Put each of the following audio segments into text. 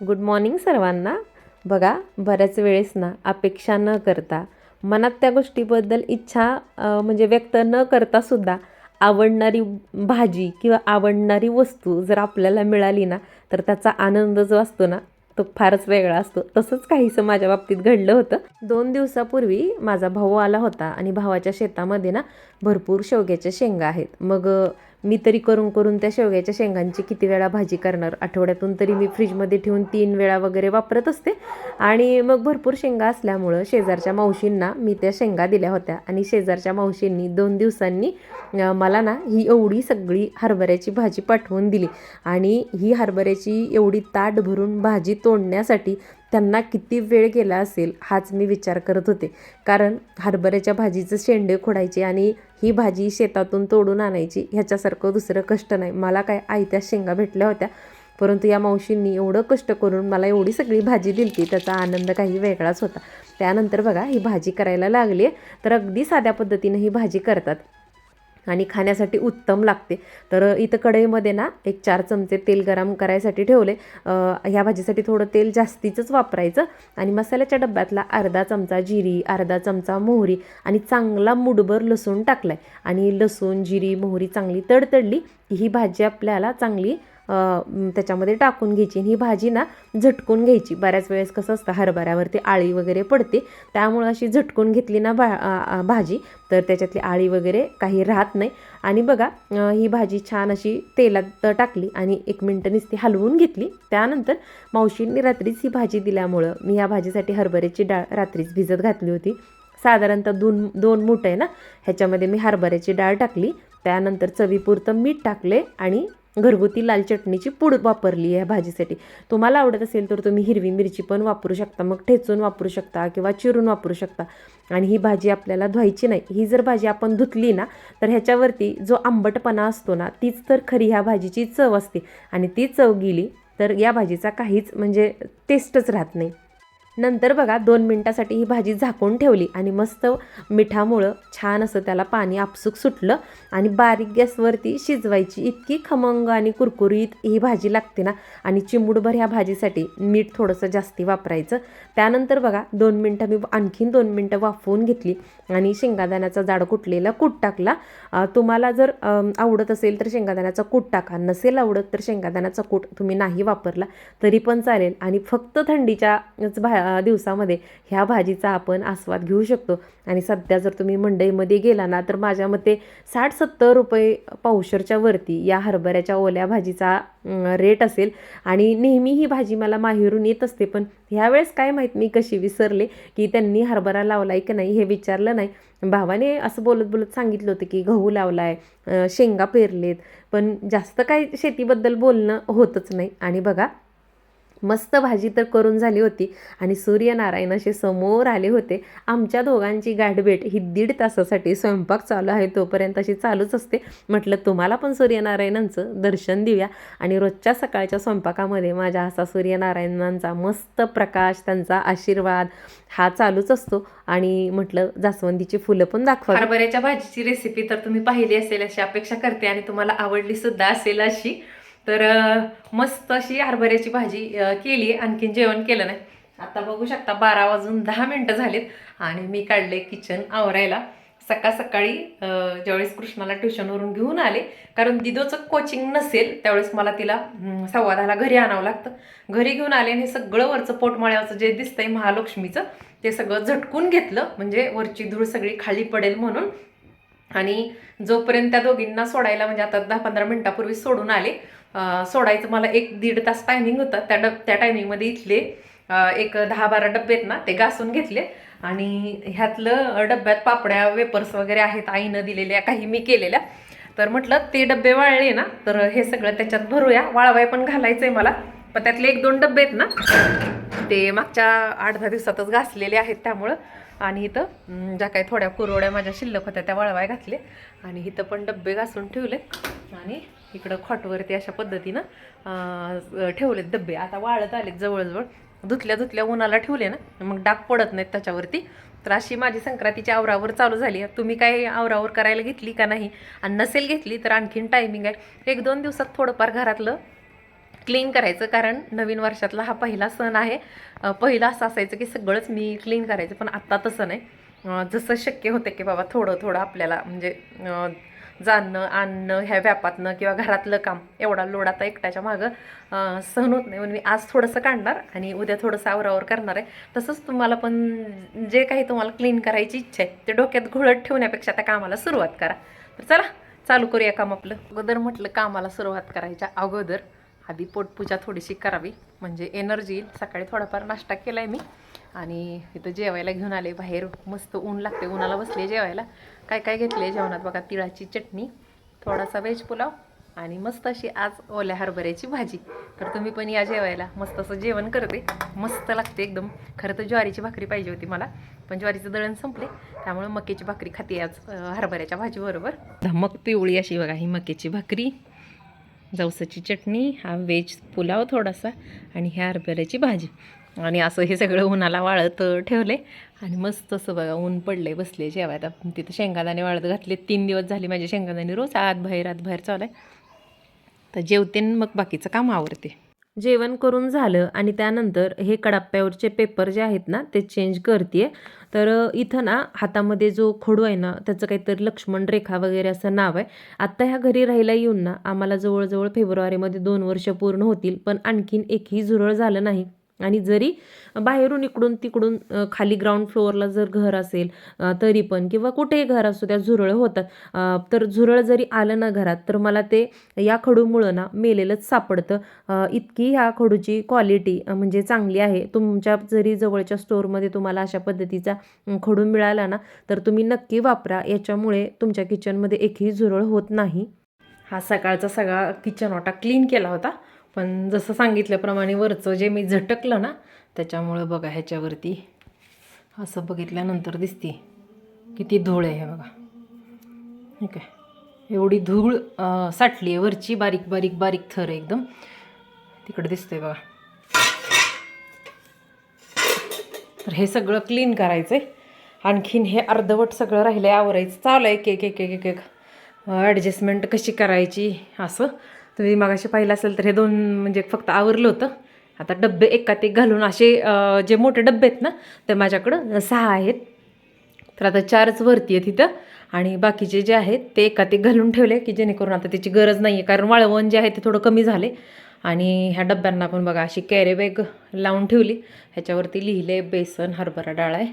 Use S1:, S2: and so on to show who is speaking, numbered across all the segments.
S1: Good morning सर्वांना. बघा बऱ्याच वेळेस ना अपेक्षा न करता मनात त्या गोष्टीबद्दल इच्छा म्हणजे व्यक्त न करता सुद्धा आवडणारी भाजी किंवा आवडणारी वस्तू जर आपल्याला मिळाली ना तर त्याचा आनंद जो असतो ना तो फारच वेगळा असतो. तसंच काहीसं माझ्या बाबतीत घडलं होतं. दोन दिवसापूर्वी माझा भाऊ आला होता आणि भावाच्या शेतामध्ये ना भरपूर शेवग्याच्या शेंगा आहेत. मग मी तरी करून करून त्या शेवग्याच्या शेंगांची किती वेळा भाजी करणार? आठवड्यातून तरी मी फ्रीजमध्ये ठेवून तीन वेळा वगैरे वापरत असते. आणि मग भरपूर शेंगा असल्यामुळं शेजारच्या मावशींना मी त्या शेंगा दिल्या होत्या. आणि शेजारच्या मावशींनी दोन दिवसांनी मला ना ही एवढी सगळी हरभऱ्याची भाजी पाठवून दिली. आणि ही हरभऱ्याची एवढी ताट भरून भाजी तोडण्यासाठी त्यांना किती वेळ गेला असेल हाच मी विचार करत होते. कारण हरभऱ्याच्या भाजीचं शेंडे खोडायचे आणि ही भाजी शेतातून तोडून आणायची ह्याच्यासारखं दुसरं कष्ट नाही. मला काय आयत्या शेंगा भेटल्या होत्या. परंतु या मावशींनी एवढं कष्ट करून मला एवढी सगळी भाजी दिली त्याचा आनंद काही वेगळाच होता. त्यानंतर बघा ही भाजी करायला लागली तर अगदी साध्या पद्धतीनं ही भाजी करतात. आणि खाण्यासाठी उत्तम लागते. तर इथं कढईमध्ये ना एक चार चमचे तेल गरम करायसाठी ठेवले. ह्या भाजीसाठी थोडं तेल जास्तीचंच वापरायचं आणि मसाल्याच्या डब्यातला अर्धा चमचा जिरी अर्धा चमचा मोहरी आणि चांगला मुठभर लसूण टाकलाय. आणि लसूण जिरी मोहरी चांगली तडतडली ही भाजी आपल्याला चांगली त्याच्यामध्ये टाकून घ्यायची आणि ही भाजी ना झटकून घ्यायची. बऱ्याच वेळेस कसं असतं हरभऱ्यावरती आळी वगैरे पडते. त्यामुळं अशी झटकून घेतली ना भा भाजी तर त्याच्यातली आळी वगैरे काही राहत नाही. आणि बघा ही भाजी छान अशी तेलात टाकली आणि एक मिनटं नुसती हलवून घेतली. त्यानंतर मावशींनी रात्रीच ही भाजी दिल्यामुळं मी या भाजीसाठी हरभऱ्याची डाळ रात्रीच भिजत घातली होती. साधारणतः दोन दोन मूठ आहे ना ह्याच्यामध्ये मी हरभऱ्याची डाळ टाकली. त्यानंतर चवीपुरतं मीठ टाकले आणि घरगुती लाल चटणीची पूड वापरली आहे भाजीसाठी. तुम्हाला आवडत असेल तर तुम्ही हिरवी मिरची पण वापरू शकता मग ठेचून वापरू शकता किंवा चिरून वापरू शकता. आणि ही भाजी आपल्याला धुवायची नाही. ही जर भाजी आपण धुतली ना तर ह्याच्यावरती जो आंबटपणा असतो ना तीच तर खरी ह्या भाजीची चव असते. आणि ती चव गेली तर या भाजीचा काहीच म्हणजे टेस्टच राहत नाही. नंतर बघा दोन मिनटासाठी ही भाजी झाकून ठेवली आणि मस्त मिठामुळं छान असं त्याला पाणी आपसूक सुटलं आणि बारीक गॅसवरती शिजवायची इतकी खमंग आणि कुरकुरीत ही भाजी लागते ना. आणि चिमुडभर ह्या भाजीसाठी मीठ थोडंसं जास्ती वापरायचं. त्यानंतर बघा दोन मिनटं मी आणखीन दोन मिनटं वाफवून घेतली आणि शेंगादाण्याचा जाड कुटलेला कूट टाकला. तुम्हाला जर आवडत असेल तर शेंगादाण्याचा कूट टाका. नसेल आवडत तर शेंगादाण्याचा कूट तुम्ही नाही वापरला तरी पण चालेल. आणि फक्त थंडीच्याच भा दिवसामध्ये ह्या भाजीचा आपण आस्वाद घेऊ शकतो. आणि सध्या जर तुम्ही मंडईमध्ये गेला ना तर माझ्या मते साठ सत्तर रुपये पावशरच्या वरती या हरभऱ्याच्या ओल्या भाजीचा रेट असेल. आणि नेहमी ही भाजी मला माहेरून येत असते पण ह्यावेळेस काय माहीत मी कशी विसरले की त्यांनी हरभरा लावलाय की नाही हे विचारलं नाही. भावाने असं बोलत बोलत सांगितलं होतं की गहू लावलाय आहे शेंगा पेरलेत पण जास्त काही शेतीबद्दल बोलणं होतच नाही. आणि बघा मस्त भाजी तर करून झाली होती. आणि सूर्यनारायण असे समोर आले होते. आमच्या दोघांची गाठभेट ही दीड तासासाठी स्वयंपाक चालू आहे. तोपर्यंत अशी चालूच असते. म्हटलं तुम्हाला पण सूर्यनारायणांचं दर्शन देऊया. आणि रोजच्या सकाळच्या स्वयंपाकामध्ये माझ्या असा सूर्यनारायणांचा मस्त प्रकाश त्यांचा आशीर्वाद हा चालूच असतो. आणि म्हटलं जास्वंदीची फुलं पण दाखवा.
S2: हरभऱ्याच्या भाजीची रेसिपी तर तुम्ही पाहिली असेल अशी अपेक्षा करते आणि तुम्हाला आवडली सुद्धा असेल अशी. तर मस्त अशी हरभऱ्याची भाजी केली. आणखीन जेवण केलं नाही. आता बघू शकता बारा वाजून दहा मिनटं झालीत आणि मी काढले किचन आवरायला. सकाळ सकाळी ज्यावेळेस कृष्णाला ट्युशनवरून घेऊन आले कारण दिदोचं कोचिंग नसेल त्यावेळेस मला तिला संवादाला घरी आणावं लागतं. घरी घेऊन आले आणि हे सगळं वरचं पोटमाळ्याचं जे दिसतंय महालक्ष्मीचं ते सगळं झटकून घेतलं. म्हणजे वरची धूळ सगळी खाली पडेल म्हणून. आणि जोपर्यंत त्या दोघींना सोडायला म्हणजे आता दहा पंधरा मिनटापूर्वी सोडून आले सोडायचं. मला एक दीड तास टायमिंग होतं. त्या डब त्या टायमिंगमध्ये इथले एक दहा बारा डबे आहेत ना ते घासून घेतले. आणि ह्यातलं डब्यात पापड्या वेपर्स वगैरे आहेत आईनं दिलेल्या काही मी केलेल्या. तर म्हटलं ते डबे वाळले ना तर हे सगळं त्याच्यात भरूया. वाळवाय पण घालायचं आहे मला. पण त्यातले एक दोन डबे आहेत ना ते मागच्या आठ दहा दिवसातच घासलेले आहेत त्यामुळं. आणि इथं ज्या काही थोड्या कुरवड्या माझ्या शिल्लक होत्या त्या वाळवाय घातले. आणि इथं पण डब्बे घासून ठेवले आणि इकडं खॉटवरती अशा पद्धतीनं ठेवलेत डब्बे आता वाळत आलेत जवळजवळ. धुतल्या धुतल्या उन्हाला ठेवले ना मग डाग पडत नाहीत त्याच्यावरती. तर अशी माझी संक्रांतीची आवरावर चालू झाली. आहे तुम्ही काय आवरावर करायला घेतली का नाही? आणि नसेल घेतली तर आणखीन टायमिंग आहे. एक दोन दिवसात थोडंफार घरातलं क्लीन करायचं कारण नवीन वर्षातला हा पहिला सण आहे. पहिला असं असायचं की सगळंच मी क्लीन करायचं पण आत्ता तसं नाही. जसं शक्य होतं की बाबा थोडं थोडं आपल्याला म्हणजे जाणं आणणं ह्या व्यापातनं किंवा घरातलं काम एवढा लोड आता एकट्याच्या मागं सहन होत नाही. म्हणून मी आज थोडंसं काढणार आणि उद्या थोडंसं आवरावर करणार आहे. तसंच तुम्हाला पण जे काही तुम्हाला क्लीन करायची इच्छा आहे ते डोक्यात घोळत ठेवण्यापेक्षा त्या कामाला सुरुवात करा. तर चला चालू करूया काम आपलं. अगोदर म्हटलं कामाला सुरुवात करायच्या अगोदर आधी पोटपूजा थोडीशी करावी. म्हणजे एनर्जी येईल. सकाळी थोडाफार नाश्ता केला आहे मी. आणि इथं जेवायला घेऊन आले बाहेर. मस्त ऊन लागते उन्हाला बसले जेवायला. काय काय घेतले जेवणात? बघा तिळाची चटणी थोडासा व्हेज पुलाव आणि मस्त अशी आज ओल्या हरभऱ्याची भाजी. तर तुम्ही पण या जेवायला. मस्त असं जेवण करते. मस्त लागते एकदम. खरं तर ज्वारीची भाकरी पाहिजे होती मला पण ज्वारीचं दळण संपले. त्यामुळे मक्याची भाकरी खाते आज हरभऱ्याच्या भाजीबरोबर. धमक पिवळी अशी बघा ही मक्याची भाकरी जवसाची चटणी हा व्हेज पुलाव थोडासा आणि ह्या हरभऱ्याची भाजी. आणि असं हे सगळं उन्हाला वाळत ठेवले. आणि मस्त असं बघा ऊन पडले बसले जेवायला. तिथं शेंगादाणे वाळत घातले. तीन दिवस झाले माझे शेंगादाणे रोज आत बाहेर आत बाहेर चालू आहे तर जेवते आणि मग बाकीचं काम आवडते
S1: जेवण करून झालं आणि त्यानंतर हे कडाप्प्यावरचे पेपर जे आहेत ना ते चेंज करते तर इथं ना हातामध्ये जो खोडू आहे ना त्याचं काहीतरी लक्ष्मण रेखा वगैरे असं नाव आहे. आत्ता ह्या घरी राहायला येऊन ना आम्हाला जवळजवळ फेब्रुवारीमध्ये दोन वर्ष पूर्ण होतील. पण आणखीन एकही झुरळ झालं नाही. आणि जरी बाहेरून इकडून तिकडून खाली ग्राउंड फ्लोअरला जर घर असेल तरी पण किंवा कुठेही घर असो त्या झुरळ होतात तर झुरळ जरी आलं ना घरात तर मला ते या खडूमुळं ना मेलेलंच सापडतं. इतकी ह्या खडूची क्वालिटी म्हणजे चांगली आहे. तुमच्या जरी जवळच्या स्टोअरमध्ये तुम्हाला अशा पद्धतीचा खडू मिळाला ना तर तुम्ही नक्की वापरा. याच्यामुळे तुमच्या किचनमध्ये एकही झुरळ होत नाही.
S2: हा सकाळचा सगळा किचन वाटा क्लीन केला होता. पण जसं सांगितल्याप्रमाणे वरचं जे मी झटकलं ना त्याच्यामुळं बघा ह्याच्यावरती असं बघितल्यानंतर दिसते. किती धूळ आहे हे बघा. ठीक आहे एवढी धूळ साठली आहे. वरची बारीक बारीक बारीक थर आहे एकदम. तिकडे दिसतंय बघा. तर हे सगळं क्लीन करायचं आहे आणखीन हे अर्धवट सगळं राहिलं आहे आवरायचं. चालू आहे एक एक एक एक एक एक. ॲडजस्टमेंट कशी करायची? असं. तुम्ही मागाशी पाहिलं असेल तर हे दोन म्हणजे फक्त आवरलं होतं. आता डब्बे एकात एक घालून असे जे मोठे डब्बे आहेत ना ते माझ्याकडं सहा आहेत. तर आता चारच वरती आहेत तिथं आणि बाकीचे जे आहेत ते एकात एक घालून ठेवले की जेणेकरून आता त्याची गरज नाही आहे कारण वाळवण जे आहे ते थोडं कमी झाले. आणि ह्या डब्यांना पण बघा अशी कॅरी बॅग लावून ठेवली. ह्याच्यावरती लिहिले बेसन हरभरा डाळ आहे.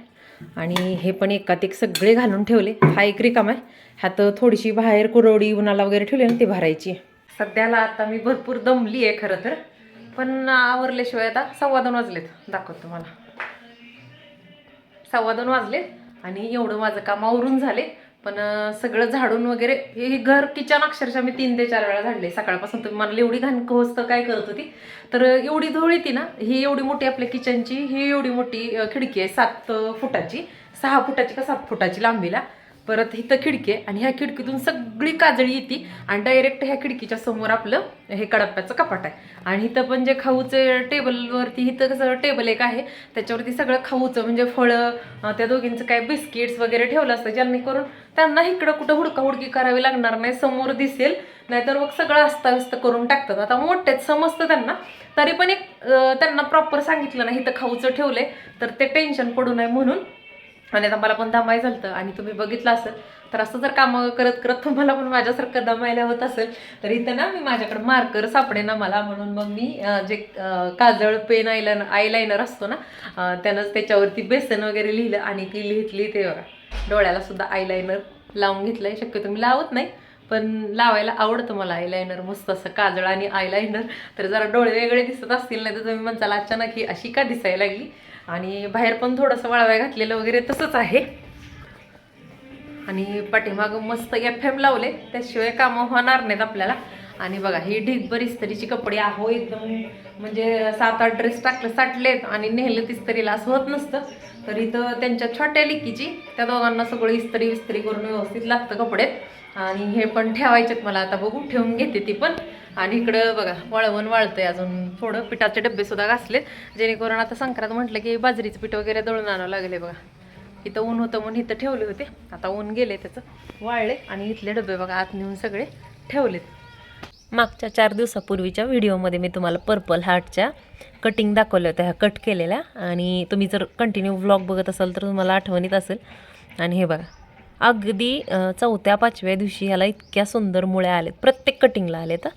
S2: आणि हे पण एकात एक सगळे घालून ठेवले. हा एक रिकाम आहे. ह्यात थोडीशी बाहेर कुरवडी उन्हाला वगैरे ठेवली ना ती भरायची आहे. सध्याला आता मी भरपूर दमली आहे खरं तर. पण आवरल्याशिवाय आता सव्वा दोन वाजलेत. दाखवतो तुम्हाला. सव्वा दोन वाजले आणि एवढं माझं काम आवरून झाले. पण सगळं झाडून वगैरे हे हे घर किचन अक्षरशः मी तीन ते चार वेळा झाडले. सकाळपासून तुम्ही मला एवढी घाण कवस्त काय करत होती? तर एवढी धूळ येते ना ही एवढी मोठी आपल्या किचनची ही एवढी मोठी खिडकी आहे सात फुटाची. सहा फुटाची का सात फुटाची लांबीला. परत इथं खिडकी आहे आणि ह्या खिडकीतून सगळी काजळी येते आणि डायरेक्ट ह्या खिडकीच्या समोर आपलं हे कडप्प्याचं कपाट आहे. आणि इथं पण जे खाऊचे टेबलवरती इथं कसं टेबल एक आहे त्याच्यावरती सगळं खाऊचं म्हणजे फळं त्या दोघींचं काय बिस्किट्स वगैरे ठेवलं असतं जेणेकरून त्यांना इकडं कुठं हुडकाहुडकी करावी लागणार नाही समोर दिसेल नाहीतर मग सगळं अस्ताव्यस्त करून टाकतात. आता मोठेच समजतं त्यांना तरी पण एक त्यांना प्रॉपर सांगितलं नाही इथं खाऊचं ठेवलंय तर ते टेन्शन पडू नये म्हणून आणि आता मला पण दमायचं झालं आणि तुम्ही बघितलं असेल तर असं जर कामं करत करत तुम्हाला पण माझ्यासारखं दमायला होत असेल तर इथं ना मी माझ्याकडे मार्कर सापडे ना मला. म्हणून मग मी जे काजळ पेन आयलान आयलायनर असतो ना त्यानंच त्याच्यावरती बेसन वगैरे लिहिलं आणि ती लिहितली ते बघा. डोळ्याला सुद्धा आयलायनर लावून घेतलंय. शक्यतो मी लावत नाही पण लावायला आवडतं मला आयलायनर मस्त असं काजळ आणि आयलायनर तर जरा डोळे वेगळे दिसत असतील नाही तर तुम्ही म्हणताल अचानक ही अशी का दिसायला लागली? आणि बाहेर पण थोडंसं वळवाय घातलेलं वगैरे तसंच आहे. आणि पाठीमागं मस्त एफ एम लावले त्याशिवाय कामं होणार नाहीत आपल्याला. आणि बघा ही ढिगभर इस्तरीची कपडे आहो एकदम म्हणजे सात आठ ड्रेस टाकले साठलेत आणि नेहलं तिस्तरीला असं होत नसतं. तर इथं त्यांच्या छोट्या लिकीची त्या दोघांना सगळं इस्त्री विस्त्री करून व्यवस्थित लागतं कपडे. आणि हे पण ठेवायचेत मला आता बघू ठेवून घेते ती पण. आणि इकडं बघा वळवण वाळतंय अजून थोडं. पिठाचे डब्बे सुद्धा घासलेत. जेणेकरून आता संक्रांत म्हटलं की बाजरीचं पीठ वगैरे दळून आणावं लागले बघा. इथं ऊन होतं म्हणून इथं ठेवले होते. आता ऊन गेले त्याचं. वाळले आणि इथले डबे बघा आत नेऊन सगळे ठेवलेत.
S1: मागच्या चार दिवसापूर्वीच्या व्हिडिओमध्ये मी तुम्हाला पर्पल हार्टच्या कटिंग दाखवल्या होत्या ह्या कट केलेल्या. आणि तुम्ही जर कंटिन्यू व्लॉग बघत असाल तर तुम्हाला आठवणीत असेल. आणि हे बघा अगदी चौथ्या पाचव्या दिवशी ह्याला इतक्या सुंदर मुळ्या आलेत. प्रत्येक कटिंगला आले हे.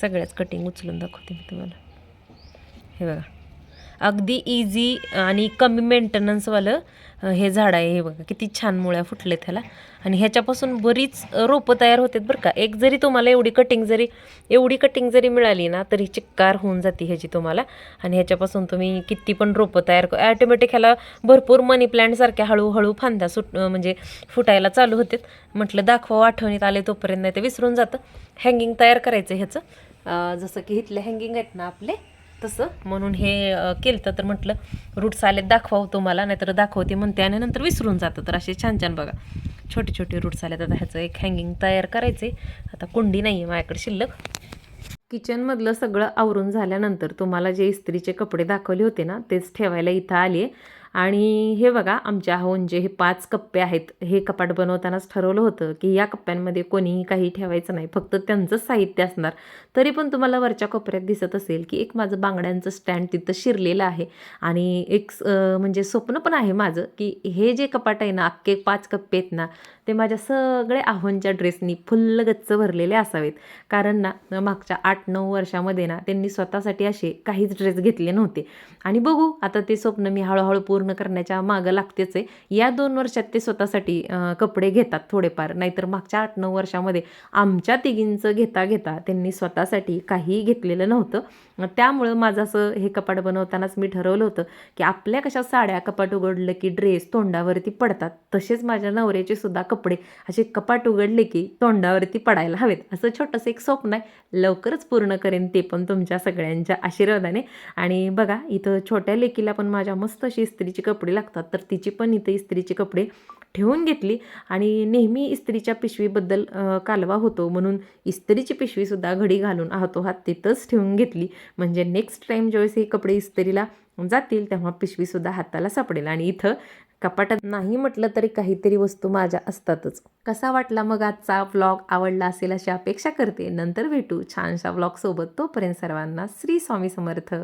S1: सगळ्याच कटिंग उचलून दाखवते मी तुम्हाला. हे बघा. अगदी इझी आणि कमी मेंटेनन्सवालं हे झाड आहे हे बघा. किती छान मुळ्या फुटलेत ह्याला. आणि ह्याच्यापासून बरीच रोपं तयार होतात बरं का. एक जरी तुम्हाला एवढी कटिंग जरी एवढी कटिंग जरी मिळाली ना तरी चिक्कार होऊन जाते ह्याची तुम्हाला. आणि ह्याच्यापासून तुम्ही किती पण रोपं तयार कर ॲटोमॅटिक ह्याला भरपूर मनी प्लॅन्टसारख्या हळूहळू फांद्या सुट म्हणजे फुटायला चालू होतात. म्हटलं दाखवा आठवणीत आले तोपर्यंत नाही ते विसरून जातं. हँगिंग तयार करायचं ह्याचं. जसं की इथले हँगिंग आहेत ना आपले तसं. म्हणून हे केलं तर म्हटलं रूट्स आले दाखवावं तुम्हाला नाहीतर दाखवते म्हणते. आणि नंतर विसरून जातं तर असे छान छान बघा. छोटे छोटे रूट्स आले तर ह्याचं एक हँगिंग तयार करायचे आता कुंडी नाही आहे माझ्याकडे शिल्लक. किचनमधलं सगळं आवरून झाल्यानंतर तुम्हाला जे इस्त्रीचे कपडे दाखवले होते ना तेच ठेवायला इथं आले आणि हे बघा आमच्या होऊन जे हे पाच कप्पे आहेत हे कपाट बनवतानाच ठरवलं होतं की या कप्प्यांमध्ये कोणीही काही ठेवायचं नाही फक्त त्यांचंच साहित्य असणार. तरी पण तुम्हाला वरच्या कोपऱ्यात दिसत असेल की एक माझं बांगड्यांचं स्टँड तिथं शिरलेलं आहे. आणि एक स- म्हणजे स्वप्न पण आहे माझं की हे जे कपाट आहे ना अख्खे पाच कप्पे आहेत ना ते माझ्या सगळे आव्हानच्या ड्रेसनी फुल्ल गच्च भरलेले असावेत. कारण ना मागच्या आठ नऊ वर्षामध्ये ना त्यांनी स्वतःसाठी असे काहीच ड्रेस घेतले नव्हते. आणि बघू आता ते स्वप्न मी हळूहळू पूर्ण करण्याच्या मागं लागतेच आहे. या दोन वर्षात ते स्वतःसाठी कपडे घेतात थोडेफार. नाहीतर मागच्या आठ नऊ वर्षामध्ये आमच्या तिघींचं घेता घेता त्यांनी स्वतःसाठी काहीही घेतलेलं नव्हतं. त्यामुळं माझं असं हे कपाट बनवतानाच मी ठरवलं होतं की आपल्या कशा साड्या कपाट उघडलं की ड्रेस तोंडावरती पडतात तसेच माझ्या नवऱ्याचे सुद्धा कपडे असे कपाट उघडले की तोंडावरती पडायला हवेत. असं छोटंसं एक स्वप्न आहे. लवकरच पूर्ण करेन ते पण तुमच्या सगळ्यांच्या आशीर्वादाने. आणि बघा इथं छोट्या लेकीला पण माझ्या मस्त अशी स्त्री इस्त्रीची कपडे लागतात तर तिची पण इथं इस्त्रीचे कपडे ठेवून घेतली आणि नेहमी इस्त्रीच्या पिशवीबद्दल कालवा होतो. म्हणून इस्त्रीची पिशवीसुद्धा घडी घालून हातोहात तिथंच ठेवून घेतली. म्हणजे नेक्स्ट टाईम ज्यावेळेस हे कपडे इस्त्रीला जातील तेव्हा पिशवीसुद्धा हाताला सापडेल. आणि इथं कपाटात नाही म्हटलं तरी काहीतरी वस्तू माझ्या असतातच. कसा वाटला मग आजचा व्लॉग आवडला असेल अशी अपेक्षा करते. नंतर भेटू छानशा व्लॉगसोबत तोपर्यंत सर्वांना श्री स्वामी समर्थ.